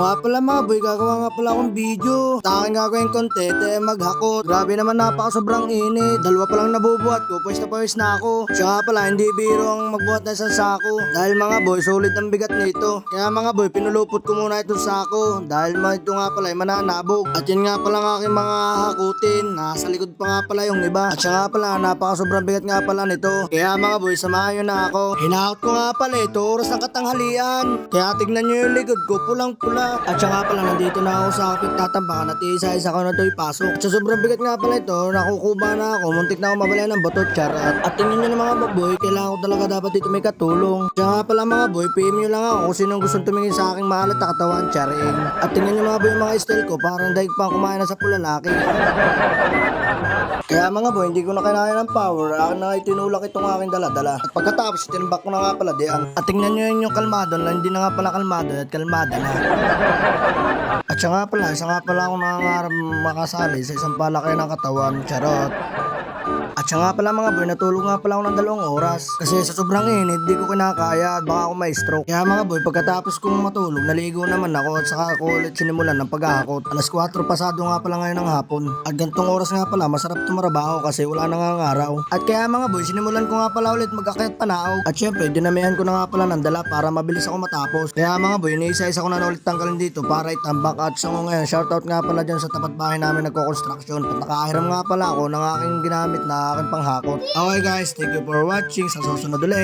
Nga pala mga boy, gagawa nga pala akong video. Sa akin gagawin content, eh maghakot. Grabe naman napaka sobrang init. Dalawa pa lang nabubuhat ko, pwes na pwes na ako. Siya pala, hindi biro ang magbuhat ng isang sako. Dahil mga boy, sulit ang bigat nito. Kaya mga boy, pinulupot ko muna itong sako. Dahil ito nga pala ay mananabog. At yun nga pala ang aking mga hakutin. Nasa likod pa nga pala yung iba. At siya nga pala, napaka sobrang bigat nga pala nito. Kaya mga boy, samahan nyo na ako. Hinakot ko nga pala ito, oras ng katanghalian. Kaya tignan nyo yung likod ko, pulang-pula. At siya pala, nandito na ako sa aking tatambakan at isa-isa ko na ito ipasok. At sa sobrang bigat nga pala ito, nakukuba na ako. Muntik na ako mabalay ng batot, charot. At tingnan nyo na mga boy, kailangan ko talaga dapat dito may katulong. Siya nga pala mga boy, PM nyo lang ako kung sinong gustong tumingin sa aking mahalat na katawan, charing. At tingnan nyo mga boy mga style ko, parang daig pa kumain na sa pulalaki. Kaya mga boy, hindi ko na kailangan ng power. Akin na nga itinulak itong aking dala-dala. At pagkatapos, tinambak ko na nga pala di ang... At tingnan nyo yun yung kalmado na hindi na nga pala kalmado at kalmada na. At siya nga pala, isa nga pala akong nangangarap makasali sa isang palakay ng katawan. Charot. At siya nga pala mga boy, natulog nga pala ako ng dalawang oras. Kasi sa sobrang init, di ko kinakaya at baka ako may stroke. Kaya mga boy, pagkatapos kong matulog, naligo naman ako at saka ako ulit sinimulan ng paghahakot. Alas 4 pasado nga pala ngayon ng hapon. At gantong oras nga pala, masarap tumarabaho kasi wala nang araw. At kaya mga boy, sinimulan ko nga pala ulit mag-akyat panaaw. At syempre, dinamihan ko na nga pala ng dala para mabilis ako matapos. Kaya mga boy, iniisa-isa ko na na ulit tanggalin dito para itambak. At sa ngayon, shoutout nga pala dyan sa tapat bahay namin nagko-construction. At nakahiram nga pala ako ng aking ginamit na aking panghakot. Okay guys, thank you for watching. Sa susunod ulit.